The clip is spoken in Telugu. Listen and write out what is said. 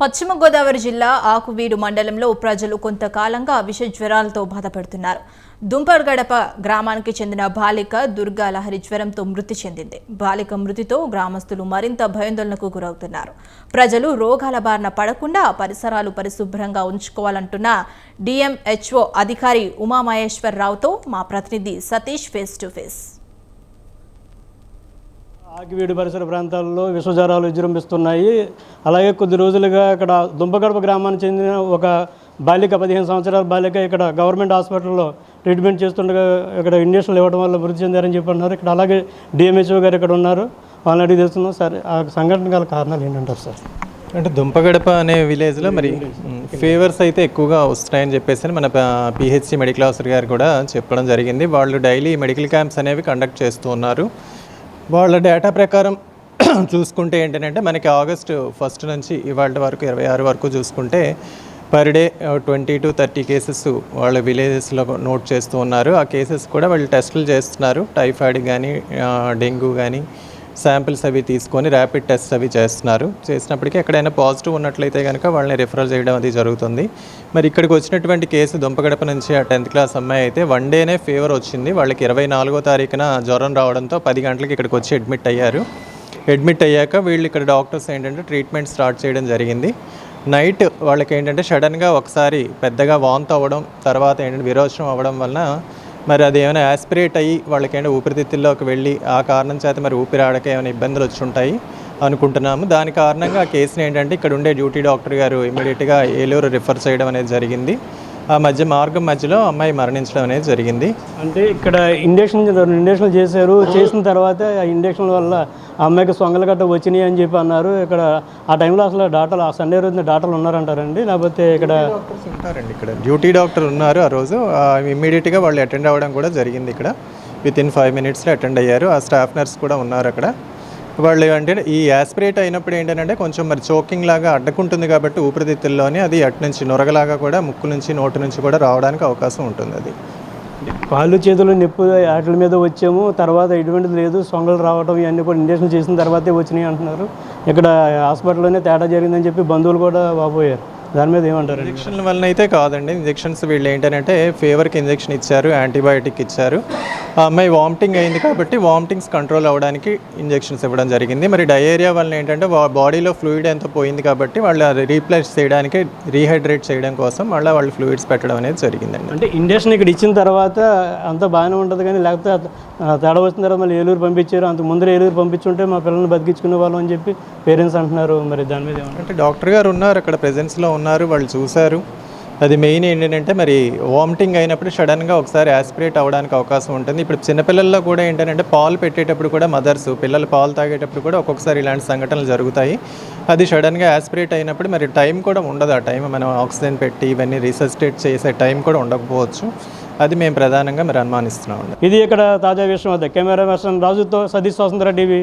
పశ్చిమ గోదావరి జిల్లా ఆకువీడు మండలంలో ప్రజలు కొంతకాలంగా విష జ్వరాలతో బాధపడుతున్నారు. దుంపర్గడప గ్రామానికి చెందిన బాలిక దుర్గా లహరి జ్వరంతో మృతి చెందింది. బాలిక మృతితో గ్రామస్తులు మరింత భయాందోళనకు గురవుతున్నారు. ప్రజలు రోగాల బారిన పడకుండా పరిసరాలు పరిశుభ్రంగా ఉంచుకోవాలంటున్న డిఎంహెచ్ఓ అధికారి ఉమామహేశ్వరరావుతో మా ప్రతినిధి Satish face to face. Akividu పరిసర ప్రాంతాల్లో విశ్వజ్వరాలు విజృంభిస్తున్నాయి. అలాగే కొద్ది రోజులుగా ఇక్కడ దుంపగడప గ్రామానికి చెందిన ఒక బాలిక పదిహేను సంవత్సరాల బాలిక ఇక్కడ గవర్నమెంట్ హాస్పిటల్లో ట్రీట్మెంట్ చేస్తుండగా ఇక్కడ ఇంజక్షన్లు ఇవ్వడం వల్ల మృతి చెందారని చెప్పి అన్నారు ఇక్కడ అలాగే డిఎంహెచ్ఓ గారు ఇక్కడ ఉన్నారు. వాళ్ళని అడిగి తెలుస్తున్నాం సార్ ఆ సంఘటన గల కారణాలు ఏంటంటారు సార్? అంటే దుంపగడప అనే విలేజ్లో మరి ఫీవర్స్ అయితే ఎక్కువగా వస్తున్నాయని చెప్పేసి మన పిహెచ్సి మెడికల్ ఆఫీసర్ గారు కూడా చెప్పడం జరిగింది. వాళ్ళు డైలీ మెడికల్ క్యాంప్స్ అనేవి కండక్ట్ చేస్తూ ఉన్నారు. వాళ్ళ డేటా ప్రకారం చూసుకుంటే ఏంటంటే మనకి ఆగస్టు ఫస్ట్ నుంచి ఇవాళ వరకు ఇరవై ఆరు వరకు చూసుకుంటే per day twenty two thirty cases వాళ్ళ విలేజెస్లో నోట్ చేస్తూ ఉన్నారు. ఆ కేసెస్ కూడా వాళ్ళు టెస్టులు చేస్తున్నారు. టైఫాయిడ్ కానీ డెంగ్యూ కానీ శాంపిల్స్ అవి తీసుకొని ర్యాపిడ్ టెస్ట్ అవి చేస్తున్నారు. చేసినప్పటికీ ఎక్కడైనా పాజిటివ్ ఉన్నట్లయితే కనుక వాళ్ళని రిఫరల్ చేయడం అది జరుగుతుంది. మరి ఇక్కడికి వచ్చినటువంటి కేసు దుంపగడప నుంచి ఆ టెన్త్ క్లాస్ అమ్మాయి అయితే వన్ డేనే ఫీవర్ వచ్చింది. వాళ్ళకి ఇరవై నాలుగో తారీఖున జ్వరం రావడంతో పది గంటలకి ఇక్కడికి వచ్చి అడ్మిట్ అయ్యారు. అడ్మిట్ అయ్యాక వీళ్ళు ఇక్కడ డాక్టర్స్ ఏంటంటే ట్రీట్మెంట్ స్టార్ట్ చేయడం జరిగింది. నైట్ వాళ్ళకి ఏంటంటే సడన్గా ఒకసారి పెద్దగా వాంత్ అవ్వడం తర్వాత ఏంటంటే విరోచనం అవ్వడం వలన మరి అది ఏమైనా యాస్పిరేట్ అయ్యి వాళ్ళకేమైనా ఊపిరితిత్తుల్లోకి వెళ్ళి ఆ కారణం చేత మరి ఊపిరాడక ఏమైనా ఇబ్బందులు వచ్చి ఉంటాయి అనుకుంటున్నాము. దాని కారణంగా ఆ కేసుని ఏంటంటే ఇక్కడ ఉండే డ్యూటీ డాక్టర్ గారు ఇమీడియట్గా ఏలూరు రిఫర్ చేయడం అనేది జరిగింది. ఆ మధ్య మార్గం మధ్యలో అమ్మాయి మరణించడం అనేది జరిగింది. అంటే ఇక్కడ ఇండక్షన్ ఇండక్షన్ చేశారు. చేసిన తర్వాత ఆ ఇండక్షన్ వల్ల అమ్మాయికి సొంగలు గట్ట వచ్చినాయి అని చెప్పి అన్నారు. ఇక్కడ ఆ టైంలో అసలు డాక్టర్లు ఆ సండే రోజున డాక్టర్లు ఉన్నారంటారండి? లేకపోతే ఇక్కడ ఉంటారండి ఇక్కడ. డ్యూటీ డాక్టర్ ఉన్నారు ఆ రోజు. ఇమ్మీడియట్గా వాళ్ళు అటెండ్ అవ్వడం కూడా జరిగింది ఇక్కడ. విత్ ఇన్ ఫైవ్ మినిట్స్లో అటెండ్ అయ్యారు. ఆ స్టాఫ్ నర్స్ కూడా ఉన్నారు అక్కడ. వాళ్ళు అంటే ఈ యాస్పిరేట్ అయినప్పుడు ఏంటంటే కొంచెం మరి చోకింగ్ లాగా అడ్డకుంటుంది కాబట్టి ఊపిరితిత్తుల్లోనే అది అటు నుంచి నొరగలాగా కూడా ముక్కు నుంచి నోటి నుంచి కూడా రావడానికి అవకాశం ఉంటుంది అది. కాళ్ళు చేతులు నొప్పి వాటి మీద వచ్చాము. తర్వాత ఎటువంటిది లేదు. సొంగలు రావడం ఇవన్నీ కూడా ఇంజక్షన్ చేసిన తర్వాతే వచ్చినాయి అంటున్నారు. ఇక్కడ హాస్పిటల్లోనే తేడా జరిగిందని చెప్పి బంధువులు కూడా వాపోయారు. దాని మీద ఏమంటారు ఇంజక్షన్ల వలన అయితే కాదండి. ఇంజక్షన్స్ వీళ్ళు ఏంటంటే ఫీవర్కి ఇంజక్షన్ ఇచ్చారు యాంటీబయాటిక్ ఇచ్చారు. ఆ అమ్మాయి వామిటింగ్ అయింది కాబట్టి వామిటింగ్స్ కంట్రోల్ అవ్వడానికి ఇంజెక్షన్స్ ఇవ్వడం జరిగింది. మరి డయేరియా వలన ఏంటంటే బాడీలో ఫ్లూయిడ్ ఎంత పోయింది కాబట్టి వాళ్ళు రీప్లేస్ చేయడానికి రీహైడ్రేట్ చేయడం కోసం మళ్ళీ వాళ్ళు ఫ్లూయిడ్స్ పెట్టడం అనేది జరిగిందండి. అంటే ఇంజక్షన్ ఇక్కడ ఇచ్చిన తర్వాత అంతా బాగానే ఉంటుంది కానీ లేకపోతే తేడా వచ్చిన తర్వాత మళ్ళీ ఏలూరు పంపించారు. అంత ముందర ఏలూరు పంపించుంటే మా పిల్లల్ని బతికించుకునే వాళ్ళం అని చెప్పి పేరెంట్స్ అంటున్నారు. మరి దాని మీద అంటే డాక్టర్ గారు ఉన్నారు అక్కడ ప్రెజెన్స్లో ఉన్నారు వాళ్ళు చూశారు. అది మెయిన్ ఏంటంటే మరి వామిటింగ్ అయినప్పుడు సడన్గా ఒకసారి యాస్పిరేట్ అవ్వడానికి అవకాశం ఉంటుంది. ఇప్పుడు చిన్నపిల్లల్లో కూడా ఏంటంటే పాలు పెట్టేటప్పుడు కూడా మదర్స్ పిల్లలు పాలు తాగేటప్పుడు కూడా ఒక్కొక్కసారి ఇలాంటి సంఘటనలు జరుగుతాయి. అది సడన్గా యాస్పిరేట్ అయినప్పుడు మరి టైం కూడా ఉండదు. ఆ టైం మనం ఆక్సిజన్ పెట్టి ఇవన్నీ రీసెస్టేట్ చేసే టైం కూడా ఉండకపోవచ్చు. అది మేము ప్రధానంగా మరి అనుమానిస్తున్నాం ఇది ఇక్కడ తాజా విషయం. వద్ద కెమెరా పర్సన్ రాజుతో సతీష్ స్వాతంత్ర టీవీ